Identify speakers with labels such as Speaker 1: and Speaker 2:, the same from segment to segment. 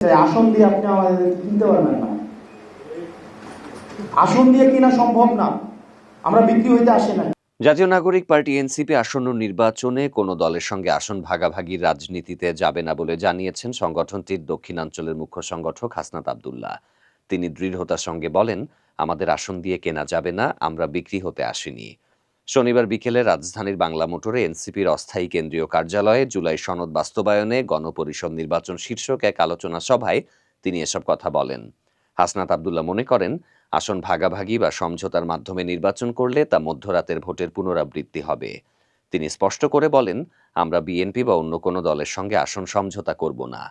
Speaker 1: আসন দিয়ে আপনি আমাদের কিনতে পারবেন না। আসন দিয়ে কিনা সম্ভব না। আমরা বিক্রি হইতে আসি না
Speaker 2: জাতীয় নাগরিক পার্টি এনসিপি আসন্ন নির্বাচনে কোনো দলের সঙ্গে আসন ভাগাভাগির রাজনীতিতে যাবে না বলে জানিয়েছেন সংগঠনটির দক্ষিণাঞ্চলের মুখ্য সংগঠক হাসনাত আবদুল্লাহ। তিনি দৃঢ়তার সঙ্গে বলেন, আমাদের আসন দিয়ে কেনা যাবে না, আমরা বিক্রি হতে আসিনি। শনিবার বিকেলে রাজধানীর বাংলা মোটরে এনসিপির অস্থায়ী কেন্দ্রীয় কার্যালয়ে জুলাই সনদ বাস্তবায়নে গণপরিষদ নির্বাচন শীর্ষক এক আলোচনা সভায় তিনি এসব কথা বলেন। হাসনাত আবদুল্লাহ মনে করেন, আসন ভাগাভাগি বা সমঝোতার মাধ্যমে নির্বাচন করলে তা মধ্যরাতের ভোটের পুনরাবৃত্তি হবে। তিনি স্পষ্ট করে বলেন, আমরা বিএনপি বা অন্য কোনো দলের সঙ্গে আসন সমঝোতা করব না।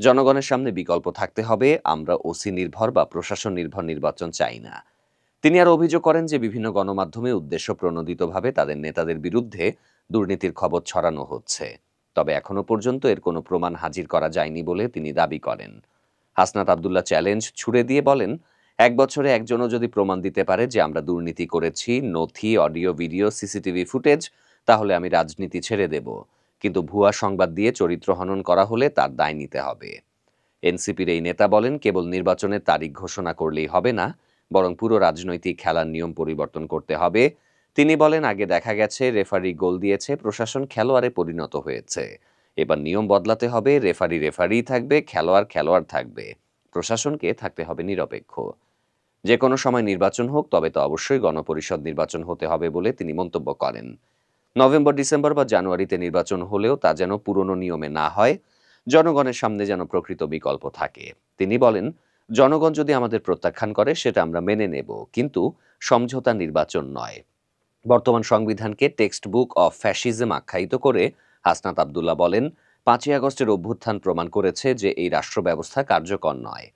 Speaker 2: জনগণের সামনে বিকল্প থাকতে হবে, আমরা ওসি নির্ভর বা প্রশাসন নির্ভর নির্বাচন চাই না। তিনি আর অভিযোগ করেন যে বিভিন্ন গণমাধ্যমে উদ্দেশ্য প্রণোদিতভাবে তাদের নেতাদের বিরুদ্ধে দুর্নীতির খবর ছড়ানো হচ্ছে। তবে এখনও পর্যন্ত এর কোনো প্রমাণ হাজির করা যায়নি বলে তিনি দাবি করেন। হাসনাত আবদুল্লাহ চ্যালেঞ্জ ছুড়ে দিয়ে বলেন, এক বছরে একজনও যদি প্রমাণ দিতে পারে যে আমরা দুর্নীতি করেছি, নথি, অডিও, ভিডিও, সিসিটিভি ফুটেজ, তাহলে আমি রাজনীতি ছেড়ে দেব। কিন্তু ভুয়া সংবাদ দিয়ে চরিত্র হনন করা হলে তার দায় নিতে হবে। এনসিপির এই নেতা বলেন, কেবল নির্বাচনের তারিখ ঘোষণা করলেই হবে না বরং পুরো রাজনৈতিক খেলার নিয়ম পরিবর্তন করতে হবে। তিনি বলেন, আগে দেখা গেছে, রেফারি গোল দিয়েছে, প্রশাসন খেলোয়াড়ে পরিণত হয়েছে। এবার নিয়ম বদলাতে হবে, রেফারি রেফারি থাকবে, খেলোয়াড় খেলোয়াড় থাকবে। প্রশাসনকে থাকতে হবে নিরপেক্ষ। যে কোনো সময় নির্বাচন হোক, তবে তো অবশ্যই গণপরিষদ নির্বাচন হতে হবে বলে তিনি মন্তব্য করেন। নভেম্বর, ডিসেম্বর বা জানুয়ারিতে নির্বাচন হলেও তা যেন পুরনো নিয়মে না হয়, জনগণের সামনে যেন প্রকৃত বিকল্প থাকে। তিনি বলেন জনগণ যদি আমাদের প্রত্যাখ্যান করে, সেটা আমরা মেনে নেব। কিন্তু সমঝোতা নির্বাচন নয়। বর্তমান সংবিধানকে টেক্সট বুক অফ ফ্যাসিজম আখ্যায়িত করে হাসনাত আবদুল্লাহ বলেন, পাঁচই আগস্টের অভ্যুত্থান প্রমাণ করেছে যে এই রাষ্ট্র ব্যবস্থা কার্যকর নয়।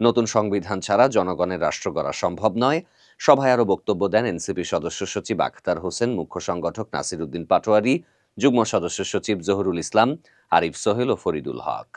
Speaker 2: নতুন সংবিধান ছাড়া জনগণের রাষ্ট্র গড়া সম্ভব নয়। সভায় আরও বক্তব্য দেন এনসিপি সদস্য সচিব আখতার হোসেন, মুখ্য সংগঠক নাসির উদ্দিন পাটোয়ারি, যুগ্ম সদস্য সচিব জহুরুল ইসলাম, আরিফ সোহেল ও ফরিদুল হক।